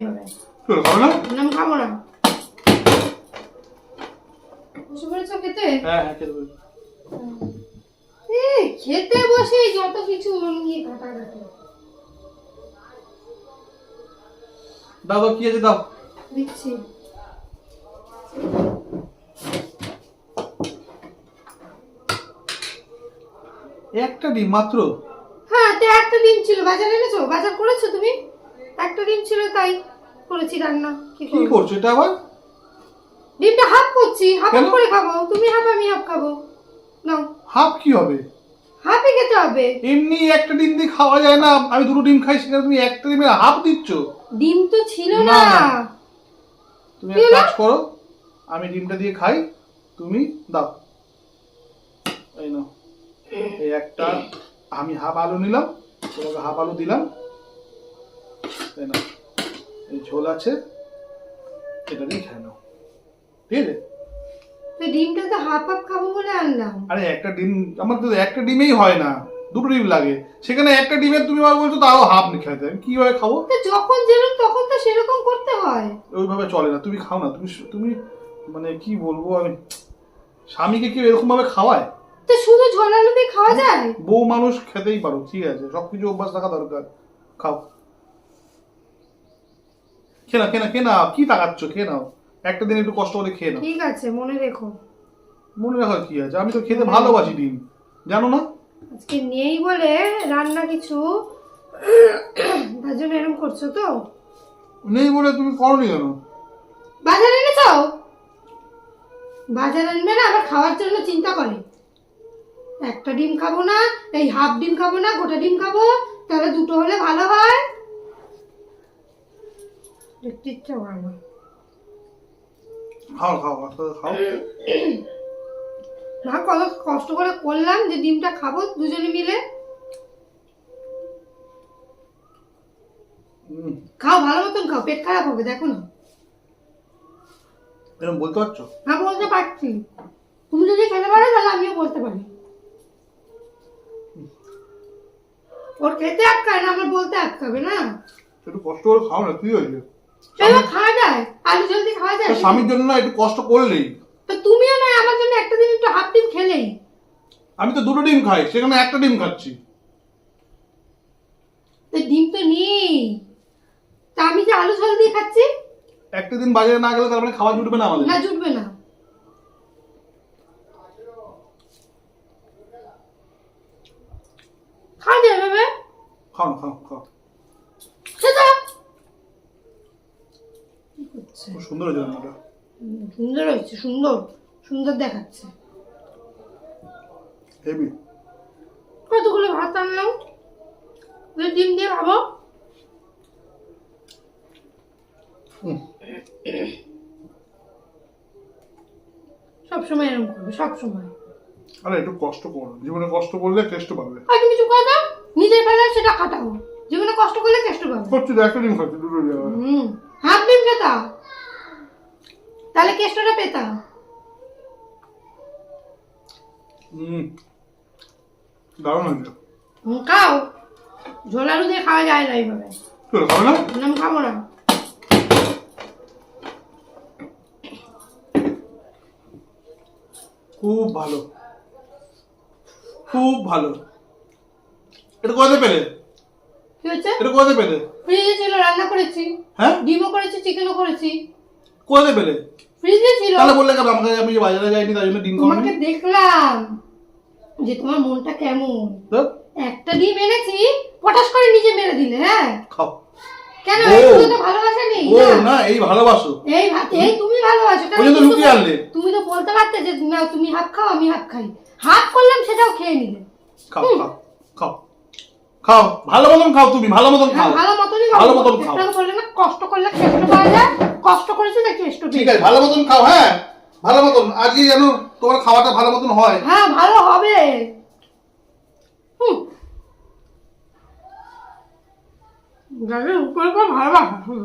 এভাবে। তোর খাবে না? না, আমি খাব না। বসে পড়েছ খেতে? হ্যাঁ হ্যাঁ খেতে বসে যত কিছু নিয়ে ঘাটাঘাটি। দাও দাও কি আছে দাও। দিচ্ছি। একটা ডিম মাত্র? হ্যাঁ তো একটা ডিম ছিল। বাজার এনেছো? বাজার করেছ তুমি? একটা ডিম ছিল তাই করেছি রান্না। কি? করছ? এটা আবার? ডিমটা হাফ করছি হাফ করে খাব। তুমি হাফ আমি হাফ খাব। নাও। হাফ কি হবে? হাফে খেতে হবে। এমনি একটা ডিম দিয়ে খাওয়া যায় না। আমি দুটো ডিম খাই সেখানে তুমি একটা ডিমের হাফ দিচ্ছ? ডিম তো ছিল না। তুমি এক কাজ করো আমি ডিমটা দিয়ে খাই তুমি দাও। এই নাও। এই একটা আমি হাফ আলু নিলাম তোমাকে হাফ আলু দিলাম। এই না। এই ঝোল আছে এটা দিয়ে খেয়ে নাও। ঠিক আছে তো ডিমটা তো হাফ হাফ খাব বলে আনলাম। আরে একটা ডিম আমার তো একটা ডিমেই হয় না দুটো ডিম লাগে। সেখানে একটা ডিমের তুমি আবার বলছো তাও হাফ নি খেতে আমি কীভাবে খাব? তো যখন যেরকম তখন তো সেরকম করতে হয়। ওইভাবে চলে না তুমি খাও না তুমি তুমি মানে কি বলব আমি স্বামীকে কি এরকম ভাবে খাওয়ায়? তো শুধু ঝোল আলু দিয়ে খাওয়া যায়? বউ মানুষ খেতেই পারো ঠিক আছে সবকিছু অভ্যাস থাকা দরকার খাও। খেয়ে না খেয়ে না খেয়ে নাও। কি তাকাচ্ছ? খেয়ে নাও। একটা দিন একটু কষ্ট করে খেয়ে নাও। ঠিক আছে মনে রেখো। মনে রাখার কি আছে? আমি তো খেতে ভালোবাসি ডিম। জানো না? আজকে নেই বলে রান্না কিছু। তার জন্য এরকম করছ তো? নেই বলে তুমি করনি কেন? বাজার এনেছো? বাজার আনবে না আবার খাওয়ার জন্য চিন্তা করে। একটা ডিম খাব না এই হাফ ডিম খাব না গোটা ডিম খাব তাহলে দুটো হলে ভালো হয়। দেখতে ইচ্ছা করে না খাও খাও আস্তে আস্তে খাও। না কত কষ্ট করে করলাম যে ডিমটা খাব দুজনে মিলে। খাও ভালো মতন খাও পেট খারাপ হবে দেখো না। এরকম বলতে পারছ? হ্যাঁ বলতে পারছি। তুমি যদি খেতে পারো তাহলে আমিও বলতে পারি। ওর খেতে আটকায় না আমার বলতে আটকাবে না। একটু কষ্ট করে খাও না কি হয়েছে? এবার খাওয়া যায়। আলু জলদি খাওয়া যায়। স্বামীর জন্য না একটু কষ্ট করলেই। তো তুমিও না আমার জন্য একটা দিন একটু হাফ ডিম খেলেই। আমি তো দুটো ডিম খাই সেখানে একটা ডিম খাচ্ছি। তো ডিম তো নেই। তা আমি যে আলু ঝোল দিয়ে খাচ্ছি? একটা দিন বাজারে না গেলে তার মানে খাবার জুটবে না আমাদের। না জুটবে না। খাওয়া যায় ভাবে খাও খাও খাও সেটা খুব সুন্দর হয়েছে রান্নাটা সুন্দর হয়েছে সুন্দর সুন্দর দেখাচ্ছে। হেভি কতগুলো ভাত আনলাম? ডিম দিয়ে খাব সবসময় এরকম করবে সবসময়। আরে একটু কষ্ট করো। জীবনে কষ্ট করলে কেষ্ট পাবে। আর করে দাও নিজের বেলায় সেটা খাটাবো জীবনে কষ্ট করলে কষ্ট পাবে। করছি একটা ডিম খাচ্ছি দুটো হুম। হাফ ডিম খেতা তাহলে কেষ্টটা পেতা? দারুণ হয়েছে। খাও। ঝোল আলু খাওয়া যায় না এইভাবে। তোর না? না, আমি খাব না। খুব ভালো। খুব ভালো। এটা কোথায় পেলে? কি হচ্ছে এটা কোথায় পেলে? ফ্রিজে ছিল রান্না করেছি। হ্যাঁ? ডিমও করেছি চিকেনও করেছি। কোথায় পেলে? ফ্রিজে ছিল। তাহলে বললে কেন? আমাকে আমি যে বাজারে যাইনি তাই জন্য ডিম তোমাকে দেখলাম যে তোমার মনটা কেমন। একটা ডিম এনেছি পটাশ করে নিজে মেরে দিলে হ্যাঁ? খাও। কেন? ও। তো ভালোবাসা নেই ও না? না এই ভালোবাসো। এই ভাত এই তুমি ভালোবাসো কেন তুমি তো লুকিয়ে আনলে। তুমি তো বলতে পারতে যে না তুমি হাফ খাও আমি হাফ খাই। হাফ করলাম সেটাও খেয়ে নিলে। খাও খাও খাও। খাও ভালো মতন খাও তুমি ভালো মতন হ্যাঁ, খাও। ভালো মতনই ভালো মতন খাও। বললে না কষ্ট করলে খেতে পাওয়া যায় কষ্ট করেছ তাই কষ্ট ঠিক আছে ভালো মতন খাও হ্যাঁ ভালো মতন। আজকে যেন তোমার খাওয়াটা ভালো মতন হয়। হ্যাঁ ভালো হবে। হুম। যাদের উপর হুম।